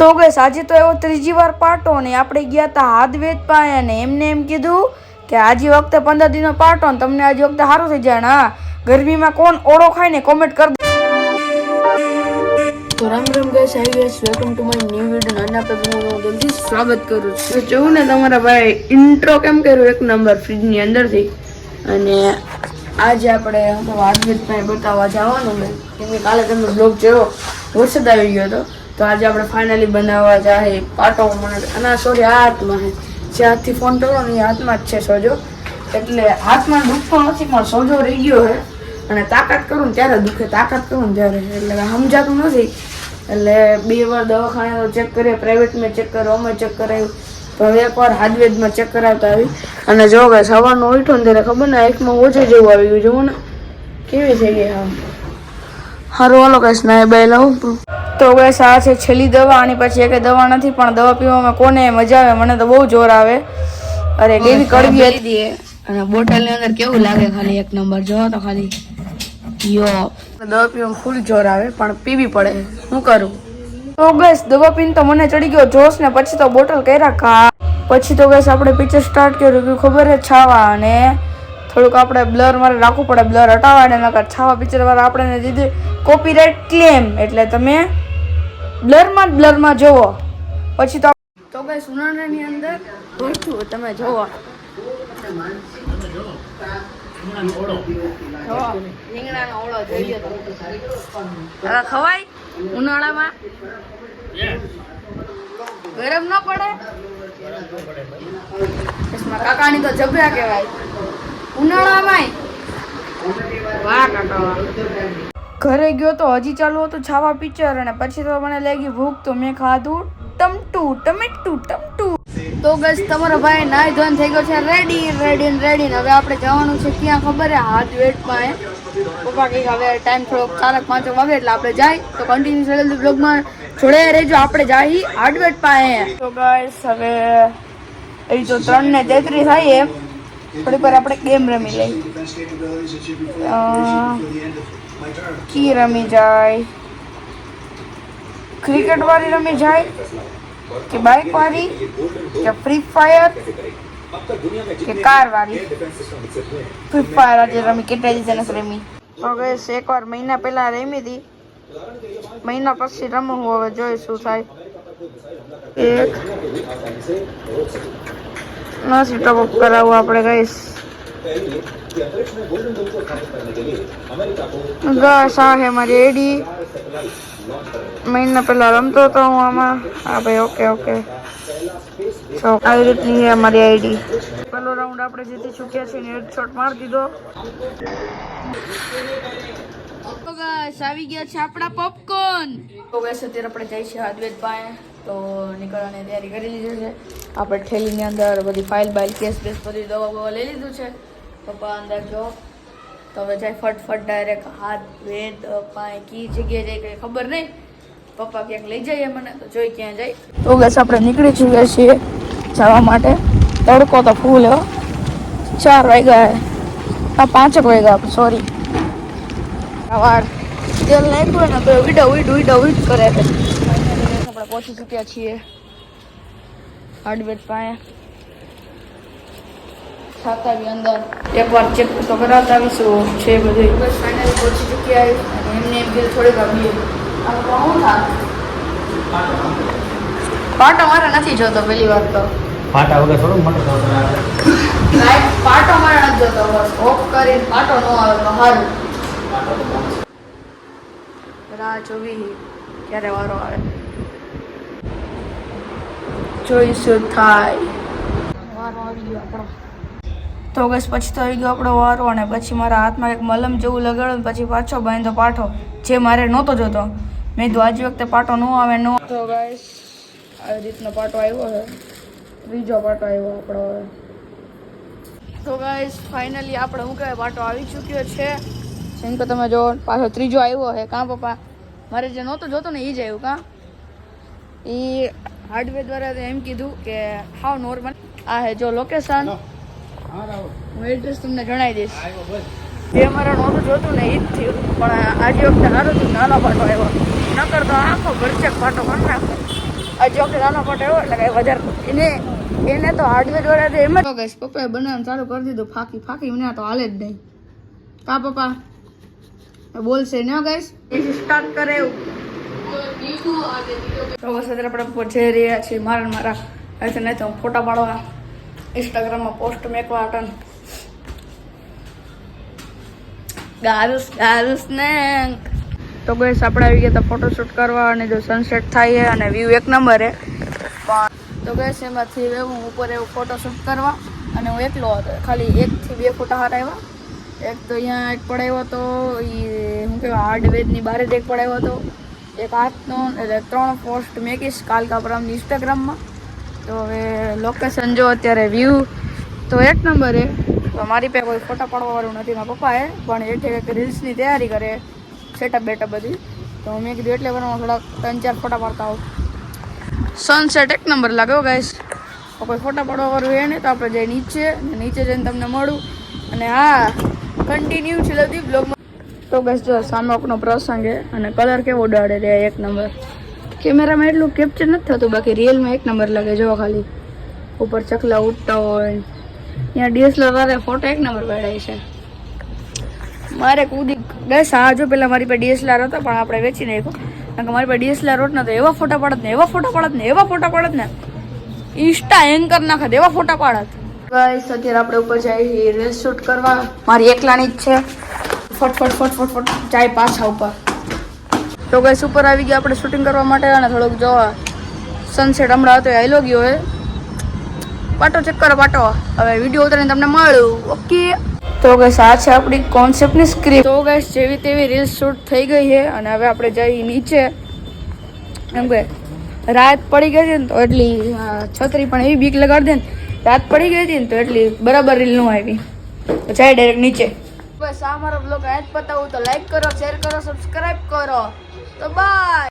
તો ગઈ આજે તો એવો ત્રીજી વાર પાટો ને આપણે ગયા હતા હાદવેદ પાસે ને એમને એમ કીધું કે આજે વખતે પંદર દિનનો પાટો ને તમને આજે વખતે સારું થઈ જાય. ને હા, ગરમીમાં કોણ ઓળો ખાય ને કોમેન્ટ કરી તો રામ રામ ગાઈસ, આવી ગયા welcome to my new video આપણે તમારું જલ્દી સ્વાગત કરું છું. જોઉં ને, તમારા ભાઈ ઇન્ટ્રો કેમ કર્યું? એક નંબર ફ્રીજની અંદરથી. અને આજે આપણે તો હાર્દવેદ પાસે બતાવવા જવાનું ને કેમ કે કાલે તમે બ્લોગ જોયો. વરસાદ આવી ગયો હતો. તો આજે આપણે ફાઇનલી બનાવવા જાય પાટો અને સોરી આ હાથમાં જે હાથથી ફોન કરો ને એ હાથમાં જ છે સોજો. એટલે હાથમાં દુખતો નથી, પણ સોજો રહી ગયો છે અને તાકાત કરું ને ત્યારે દુખે. તાકાત કરું ને ત્યારે એટલે સમજાતું નથી. એટલે બે વાર દવાખાને તો ચેક કરીએ પ્રાઇવેટમાં ચેક કર્યો, અમે ચેક કરાવ્યું તો હવે એકવાર હાથવેદમાં ચેક કરાવતા આવી. અને જો કે સવારનો ઉઠો ને ત્યારે ખબર ને એકમાં ઓછો જેવું આવી ગયું. જુઓ ને. કેવી થઈ ગઈ આમ. હારું હાલો કઈ સ્નાય બે લઉં તો બસ આ છે છેલ્લી દવા આની પછી એક દવા નથી પણ દવા પીવામાં કોને મજા આવે મને તો બહુ જોર આવે. અરે કેવી કડવી હતી. અને બોટલની અંદર કેવું લાગે ખાલી એક નંબર? જો તો ખાલી. યો. દવા પીવામાં ફૂલ જોર આવે પણ પીવી પડે. શું કરું? તો બસ દવા પીને તો મને ચડી ગયો જોશ ને પછી તો બોટલ કર્યા ખા પછી તો બસ આપણે પિક્ચર સ્ટાર્ટ કર્યું કે ખબર છે છાવા અને થોડુંક આપણે બ્લર મારે રાખવું પડે બ્લર હટાવવા ને નકર છાવા પિક્ચર વાળા આપણે દીધી. કોપીરાઇટ ક્લેમ એટલે તમે બ્લરમાં બ્લરમાં જુઓ પછી તો તો કઈ ઉનાળાની અંદર ભરતું તમે જુઓ ખવાય ઉનાળામાં? ગરમ ન પડે? કાકાની તો જબરા કહેવાય. ઉનાળામાં વાહ, કાકા ઘરે ગયો તો હજી ચાલુ હતું છાવા પિક્ચર અને પછી તો મને લાગી ભૂખ તો મેં ખાધું. ટમટુ ટમેટું ટમટુ તો બસ તમારો ભાઈ નાઈ ધોન થઈ ગયો છે રેડી રેડી રેડી હવે આપણે જવાનું છે ક્યાં ખબર હે? હાથ વેટમાં પપ્પા કંઈક હવે ટાઈમ થોડોક ચારક પાંચ વાગે એટલે આપણે જાય. તો કન્ટિન્યુ ચલેલ બ્લોગમાં જોડે રહેજો આપણે જાય હાર્ડવેટ પાસે તો ગાઈસ હવે એ તો ત્રણ ને તેત્રીસ એમ. થોડીક વાર આપણે ગેમ રમી લઈ અ, કી રમી જાય? ક્રિકેટ વાળી રમી જાય? કે બાઇક વાળી? કે ફ્રી ફાયર કે કાર વાળી? ફ્રી ફાયર આજે રમી. કેટલા દિવસ રમી? તો ગઈશ એકવાર મહિના પહેલા રમી હતી. મહિના પછી રમું હવે જોઈ શું થાય. એક. નથી અપ કરાવવું આપણે કહીશ બસ આ છે મારી આઈડી મહિના પહેલા રમતો હતો હું આમાં હા ભાઈ ઓકે ઓકે તો આવી રીતની છે મારી આઈડી પહેલો રાઉન્ડ આપણે જીતી ચૂક્યા છીએ ને હેડશોટ મારી દીધો તો ગાઈસ આવી ગયા છે આપણા પોપકોર્ન તો ગાઈસ અત્યારે આપણે જઈએ છીએ હાદવેદ પાસે તો નીકળવાની તૈયારી કરી લીધી છે આપણે ઠેલીની અંદર બધી ફાઇલ બાઇલ કેસ બેસ બધી દવા બવા લઈ લીધું છે પપ્પા અંદર જો, તો હવે જાય ફટફટ ડાયરેક્ટ હાથ, વેદ પાસે કી, જગ્યાએ જાય કંઈ ખબર નહીં. પપ્પા ક્યાંક લઈ જઈએ મને, તો જોઈ ક્યાં જાય. તો બસ આપણે નીકળી ચૂક્યા છીએ જવા માટે. તડકો તો ફૂલ હો. ચાર વાગ્યા આ પાંચક વાગ્યા સોરી વાર તેલ નાખ્યું ને તો ઉડા ઉડ ઉડા ઉડ કરે છે. આપણે પહોંચી ચૂક્યા છીએ. હાર્ડવેર પાસે. ખાતા બી અંદર. એકવાર ચેક તો કરાવતા આવીશું. છે બધું. બસ ફાઇનલ પહોંચી ચૂક્યા અને એમને એમ કે થોડીક આપીએ પાટો મારે નથી જોતો પેલી વાત તો. પાટા વગર થોડું મને પાટો મારે નથી જોતો બસ. ઓફ કરીને પાટો ન આવે તો સારું રાહ જોવી ક્યારે વારો આવે. જોઈશું થાય. વારો આવી ગયો આપણો. તો બસ પછી આવી ગયો આપણો વારો અને પછી મારા હાથમાં એક મલમ જેવું લગાડ્યું પછી પાછો બાંધો પાઠો, જે મારે નહોતો જોતો. મેં તો આજ વખતે પાટો ન આવે, ન તો ગાઈસ આવી રીતનો પાટો આવ્યો છે. બીજો પાટો આવ્યો આપણો હવે. તો ગાઈસ, ફાઇનલી આપણે શું કહેવાય, પાટો આવી ચૂક્યો છે. જેમ કે તમે જો પાછો ત્રીજો આવ્યો છે. કાં પપ્પા? મારે જે નહોતો જોતો ને એ જ આવ્યું, કાં? એ હાર્ડવેર દ્વારા એમ કીધું કે હાવ નોર્મલ આ હે જો લોકેશન હું એડ્રેસ તમને જણાવી દઈશ. જે અમારા નોનું જોતું ને એ જ થયું પણ આજે વખતે સારું થયું નાનો પાટો આવ્યો. નકર તો આખો ભરચક પાટો કરી નાખો. આ વખતે નાનો ફોટો આવ્યો એટલે કઈ વધારે એને એને તો હાર્ડવેર વાળા એમ જ ગઈશ પપ્પાએ બનાવવાનું ચાલુ કરી દીધું. ફાકી ફાકી મને તો હાલે જ નહીં. કા પપ્પા? બોલશે ન ગઈશ સ્ટાર્ટ કરે એવું. તો બસ અત્યારે આપણે જઈ રહ્યા છીએ મારા મારા. અહીંથી નહીં તો ફોટા પાડવા. ઇન્સ્ટાગ્રામમાં પોસ્ટ મેકવા અટન ગારુસ ગારુસ ને તો ગઈસ આપણે આવી ગયા હતા ફોટોશૂટ કરવા અને જો સનસેટ થાય છે અને વ્યૂ એક નંબર હે પણ તો ગઈસ એમાંથી હું ઉપર એવું ફોટોશૂટ કરવા અને હું એકલો હતો. ખાલી એકથી બે ફોટા આવ્યા એક તો અહીંયા એક પડાવ્યો હતો એ શું કહેવાય હાર્ડવેરની બારે જ એક પડાવ્યો હતો. એક હાથનો, એટલે ત્રણ પોસ્ટ મેકીશ કાલકા પરમની ઇન્સ્ટાગ્રામમાં તો હવે લોકેશન જો અત્યારે વ્યૂ તો એક નંબર એ. તો મારી પાસે કોઈ ફોટા પાડવાવાળું નથી, મારા પપ્પાએ, પણ એ એક રીલ્સની તૈયારી કરે સેટઅપ બેટઅપ બધી. તો મેં કીધું એટલે બનાવવા થોડાક ત્રણ ચાર ફોટા પાડતા આવું. સનસેટ એક નંબર લાગ્યો ગાઈસ કોઈ ફોટા પાડવાવાળું એ નહીં, તો આપણે જઈ નીચે નીચે જઈને તમને મળું. અને હા કન્ટિન્યુ છે લધી બ્લોગમાં તો બસ જો સામે આપણો પ્રસંગ અને કલર કેવો ડાળે રહ્યા એક નંબર કેમેરામાં એટલું કેપ્ચર નથી થતું, બાકી રિયલમાં એક નંબર લાગે જો ખાલી. ઉપર ચકલા ઉડતા હોય. ત્યાં ડીએસએલઆર વાળા ફોટો એક નંબર પડાય છે. મારે કૂદી બસ હા જો પેલા મારી પાસે ડીએસએલઆર હતો, પણ આપણે વેચી નાખ્યો. કારણ કે મારી પાસે ડીએસએલઆર હોત ને તો એવા ફોટા પાડત ને, એવા ફોટા પાડત ને, એવા ફોટા પાડત ને. ઇન્સ્ટા એન્કર નાખત, એવા ફોટા પાડત. ગાઈસ અત્યારે આપણે ઉપર જઈએ રીલ શૂટ કરવા. મારી એકલાની જ છે. ફટફટ ફટફટ ફટ ફટ ફટ, જાય પાછા ઉપર. તો ગાઈસ ઉપર આવી ગયા આપણે શૂટિંગ કરવા માટે અને થોડુંક જોવા સનસેટ હમણાં હતો આવેલો ગયો હે. પાટો ચેક કરો પાટો. હવે વીડિયો ઉતરીને તમને મળ્યું ઓકે તો ગાઈસ આ છે આપણી કોન્સેપ્ટની સ્ક્રીન તો ગાઈસ જેવી તેવી રીલ શૂટ થઈ ગઈ છે અને હવે આપણે જઈએ નીચે. એમ કે રાત પડી ગઈ હતી ને તો એટલી છત્રી પણ એવી બીક લગાડી દે ને, રાત પડી ગઈ હતી ને તો એટલી બરાબર રીલનું આવી. જાય ડાયરેક્ટ નીચે. બસ, આ મારો બ્લોગ આજ પતાવું. તો લાઈક કરો શેર કરો સબસ્ક્રાઇબ કરો. તો બાય